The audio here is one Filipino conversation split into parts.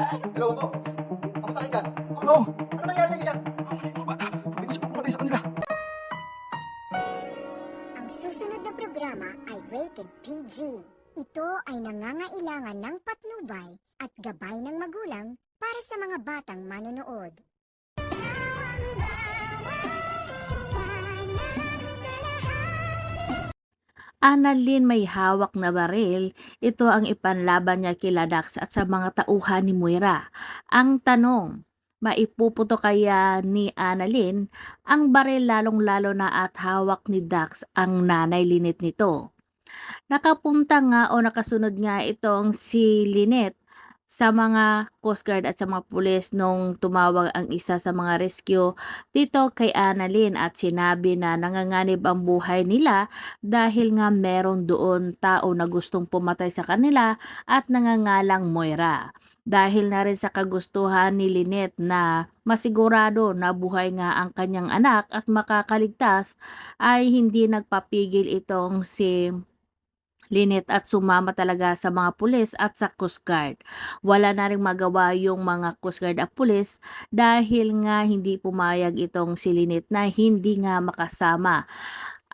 Hello po. Kamusta kayo dyan? Ano? Ano nangyari sa inyo dyan? Mga bata, hindi ko siya pumatay sa kanila. Ang susunod na programa ay rated PG. Ito ay nangangailangan ng patnubay at gabay ng magulang para sa mga batang manonood. Annalyn may hawak na baril, ito ang ipanlaban niya kila Dax at sa mga tauhan ni Moira. Ang tanong, maipuputo kaya ni Annalyn ang baril lalong-lalo na at hawak ni Dax ang nanay linit nito. Nakapunta nga o nakasunod nga itong si Lynette sa mga Coast Guard at sa mga pulis nung tumawag ang isa sa mga rescue dito kay Annalyn at sinabi na nanganganib ang buhay nila dahil nga meron doon tao na gustong pumatay sa kanila at nangangalang Moira. Dahil na rin sa kagustuhan ni Lynette na masigurado na buhay nga ang kanyang anak at makakaligtas ay hindi nagpapigil itong si Lynette at sumama talaga sa mga pulis at sa Coast Guard. Wala na rin magawa yung mga Coast Guard at pulis dahil nga hindi pumayag itong si Lynette na hindi nga makasama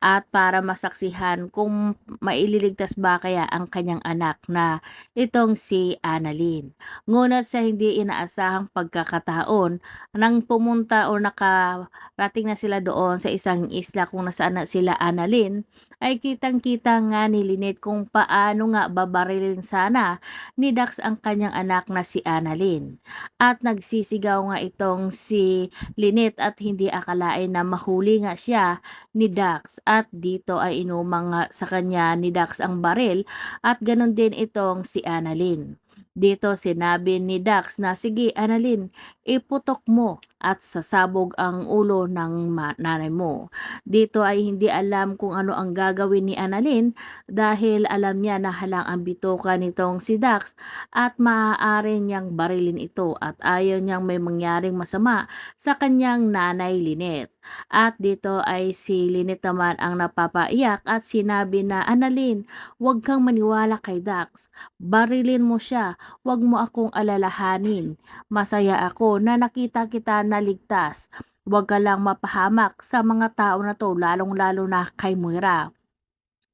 at para masaksihan kung maililigtas ba kaya ang kanyang anak na itong si Annalyn. Ngunit sa hindi inaasahang pagkakataon, nang pumunta o nakarating na sila doon sa isang isla kung nasaan na sila Annalyn, ay kitang-kita nga ni Lynette kung paano nga babarilin sana ni Dax ang kanyang anak na si Annalyn. At nagsisigaw nga itong si Lynette at hindi akalain na mahuli nga siya ni Dax at dito ay inumang sa kanya ni Dax ang baril at ganon din itong si Annalyn. Dito sinabi ni Dax na sige Annalyn, iputok mo at sasabog ang ulo ng nanay mo. Dito ay hindi alam kung ano ang gagawin ni Annalyn dahil alam niya na halang ang bituka nitong si Dax at maaari niyang barilin ito at ayaw niyang may mangyaring masama sa kanyang nanay Lynette. At dito ay si Lynette naman ang napapaiyak at sinabi na Annalyn, huwag kang maniwala kay Dax. Barilin mo siya, huwag mo akong alalahanin. Masaya ako na nakita kita na ligtas. Huwag ka lang mapahamak sa mga tao na to, lalong-lalo na kay Moira.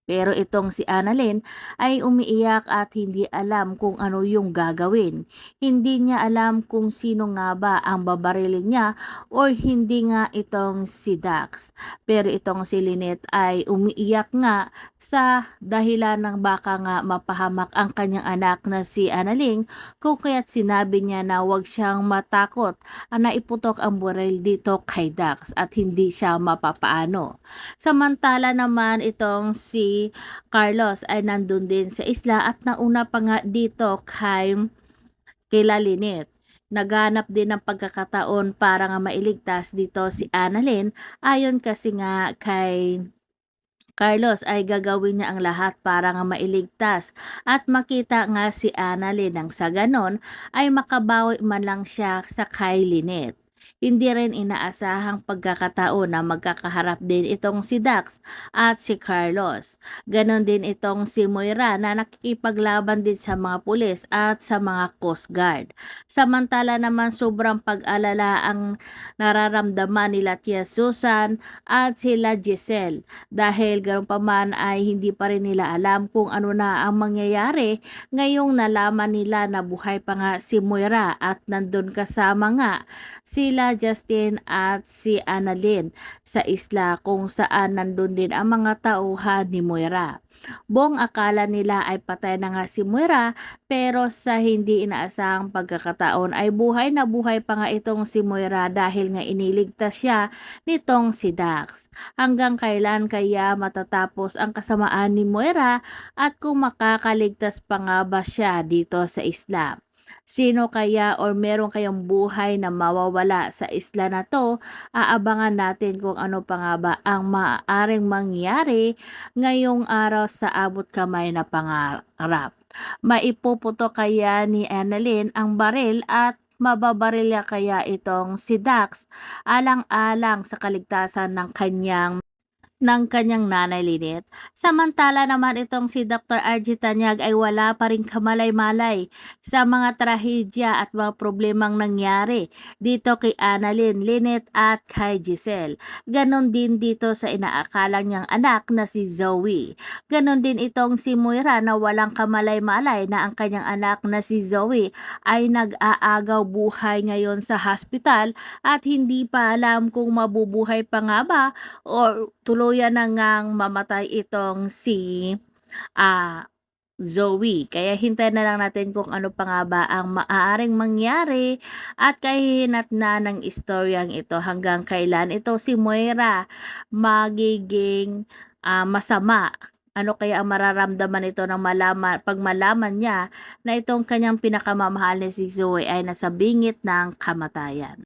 Pero itong si Annalyn ay umiiyak at hindi alam kung ano yung gagawin. Hindi niya alam kung sino nga ba ang babarilin niya or hindi nga itong si Dax. Pero itong si Lynette ay umiiyak nga sa dahilan ng baka nga mapahamak ang kanyang anak na si Annalyn kung kaya't sinabi niya na huwag siyang matakot na iputok ang baril dito kay Dax at hindi siya mapapaano. Samantala naman itong si Carlos ay nandun din sa isla at nauna pa nga dito kay kila Lynette. Naghanap din ng pagkakataon para nga mailigtas dito si Annalyn ayon kasi nga kay Carlos ay gagawin niya ang lahat para nga mailigtas at makita nga si Annalyn nang sa ganon ay makabawi man lang siya sa kay Lynette. Hindi rin inaasahang pagkakataon na magkakaharap din itong si Dax at si Carlos. Ganon din itong si Moira na nakikipaglaban din sa mga pulis at sa mga Coast Guard. Samantala naman sobrang pag-alala ang nararamdaman nila Tia Susan at sila Giselle dahil ganoon pa man ay hindi pa rin nila alam kung ano na ang mangyayari ngayong nalaman nila na buhay pa nga si Moira at nandun kasama nga sila Justin at si Annalyn sa isla kung saan nandun din ang mga tauhan ni Moira. Buong akala nila ay patay na nga si Moira pero sa hindi inaasahang pagkakataon ay buhay na buhay pa nga itong si Moira dahil nga iniligtas siya nitong si Dax. Hanggang kailan kaya matatapos ang kasamaan ni Moira at kung makakaligtas pa nga ba siya dito sa isla? Sino kaya or meron kayang buhay na mawawala sa isla na to? Aabangan natin kung ano pa nga ba ang maaaring mangyari ngayong araw sa abot kamay na pangarap. Maipuputo kaya ni Annalyn ang baril at mababarilya kaya itong si Dax alang-alang sa kaligtasan ng kanyang ng kanyang nanay Lynette. Samantala naman itong si Dr. RG Tanyag ay wala pa rin kamalay-malay sa mga trahedya at mga problemang nangyari dito kay Annalyn, Lynette at kay Giselle. Ganon din dito sa inaakalang niyang anak na si Zoe. Ganon din itong si Moira na walang kamalay-malay na ang kanyang anak na si Zoe ay nag-aagaw buhay ngayon sa hospital at hindi pa alam kung mabubuhay pa nga ba o tuluyan na ngang mamatay itong si ah Zoe. Kaya hintayin na lang natin kung ano pa nga ba ang maaaring mangyari at kahihinat na ng istoryang ito hanggang kailan ito si Moira magiging ah, masama. Ano kaya ang mararamdaman ito ng malaman, pag malaman niya na itong kanyang pinakamamahal na si Zoe ay nasa bingit ng kamatayan.